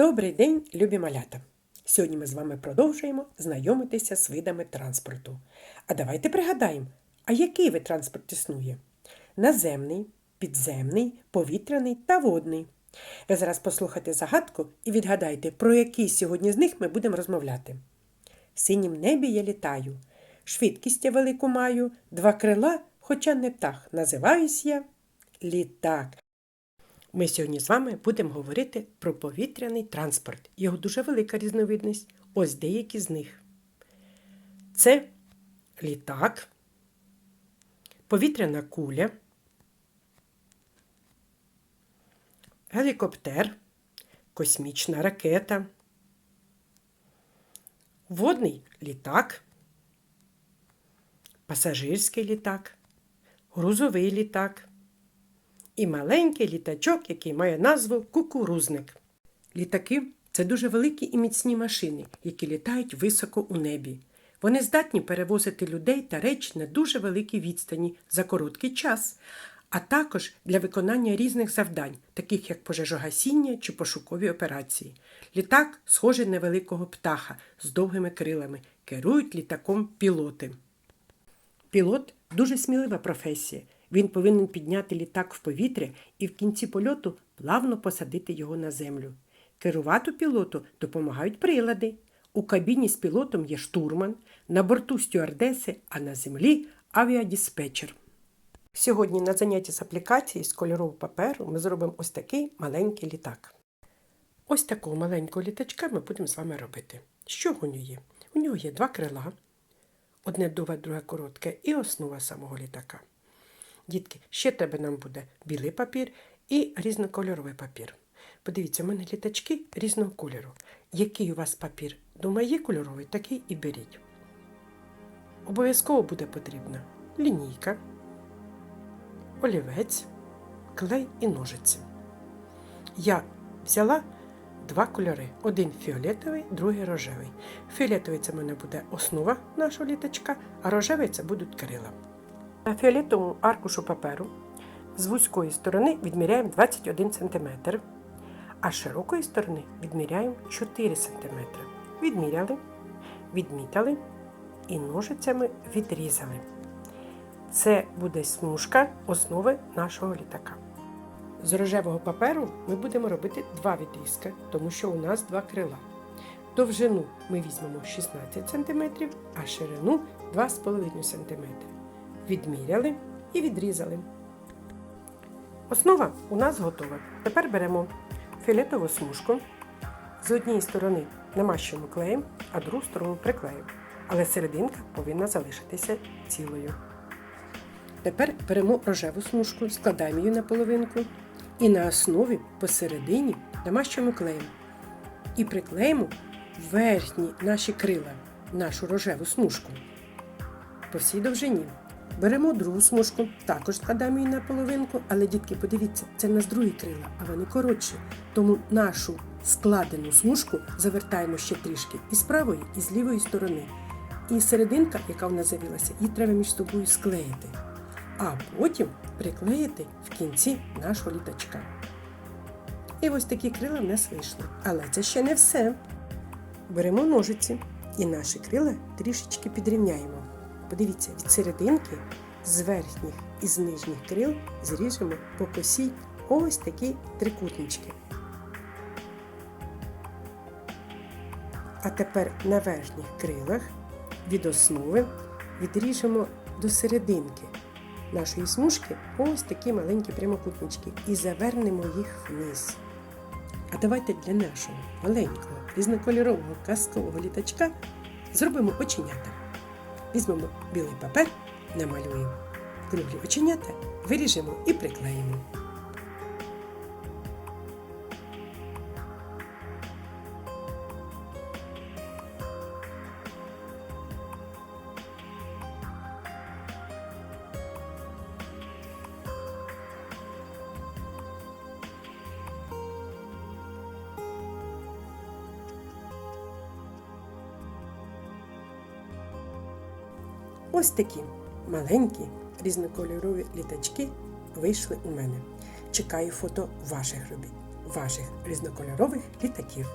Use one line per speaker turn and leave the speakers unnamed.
Добрий день, любі малята! Сьогодні ми з вами продовжуємо знайомитися з видами транспорту. А давайте пригадаємо, а який вид транспорту існує? Наземний, підземний, повітряний та водний. Ви зараз послухайте загадку і відгадайте, про який сьогодні з них ми будемо розмовляти. В синім небі я літаю, швидкість я велику маю, два крила, хоча не птах, називаюсь я літак. Ми сьогодні з вами будемо говорити про повітряний транспорт. Його дуже велика різновидність. Ось деякі з них. Це літак, повітряна куля, гелікоптер, космічна ракета, водний літак, пасажирський літак, грузовий літак і маленький літачок, який має назву кукурузник. Літаки це дуже великі і міцні машини, які літають високо у небі. Вони здатні перевозити людей та речі на дуже великій відстані за короткий час, а також для виконання різних завдань, таких як пожежогасіння чи пошукові операції. Літак схожий на великого птаха з довгими крилами, керують літаком пілоти. Пілот дуже смілива професія. Він повинен підняти літак в повітря і в кінці польоту плавно посадити його на землю. Керувати пілоту допомагають прилади. У кабіні з пілотом є штурман, на борту стюардеси, а на землі авіадіспетчер. Сьогодні на занятті з аплікації з кольорового паперу ми зробимо ось такий маленький літак. Ось такого маленького літачка ми будемо з вами робити. Що у нього є? У нього є два крила, одне довге, друге коротке, і основа самого літака. Дітки, ще треба нам буде білий папір і різнокольоровий папір. Подивіться, у мене літачки різного кольору. Який у вас папір? Думаю, є кольоровий, такий і беріть. Обов'язково буде потрібна лінійка, олівець, клей і ножиці. Я взяла два кольори: один фіолетовий, другий рожевий. Фіолетовий це в мене буде основа нашого літачка, а рожевий це будуть крила. На фіолетовому аркушу паперу з вузької сторони відміряємо 21 см, а з широкої сторони відміряємо 4 см. Відміряли, відмітили і ножицями відрізали. Це буде смужка основи нашого літака. З рожевого паперу ми будемо робити два відрізки, тому що у нас два крила. Довжину ми візьмемо 16 см, а ширину 2,5 см відміряли і відрізали. Основа у нас готова. Тепер беремо фіолетову смужку. З однієї сторони намащуємо клеєм, а другу сторону приклеїмо. Але серединка повинна залишитися цілою. Тепер беремо рожеву смужку, складаємо її на половинку і на основі посередині намащуємо клеєм. І приклеїмо верхні наші крила, нашу рожеву смужку по всій довжині. Беремо другу смужку, також складаємо її на половинку, але, дітки, подивіться, це в нас другі крила, а вони коротші. Тому нашу складену смужку завертаємо ще трішки і з правої, і з лівої сторони. І серединка, яка в нас завілася, її треба між собою склеїти, а потім приклеїти в кінці нашого літачка. І ось такі крила в нас вийшли. Але це ще не все. Беремо ножиці і наші крила трішечки підрівняємо. Подивіться, від серединки з верхніх і з нижніх крил зріжемо по косі ось такі трикутнички. А тепер на верхніх крилах від основи відріжемо до серединки нашої смужки ось такі маленькі прямокутнички і завернемо їх вниз. А давайте для нашого маленького різнокольорового казкового літачка зробимо оченята. Візьмемо білий папер, намалюємо круглі оченята, виріжемо і приклеїмо. Ось такі маленькі різнокольорові літачки вийшли у мене. Чекаю фото ваших робіт. ваших різнокольорових літаків.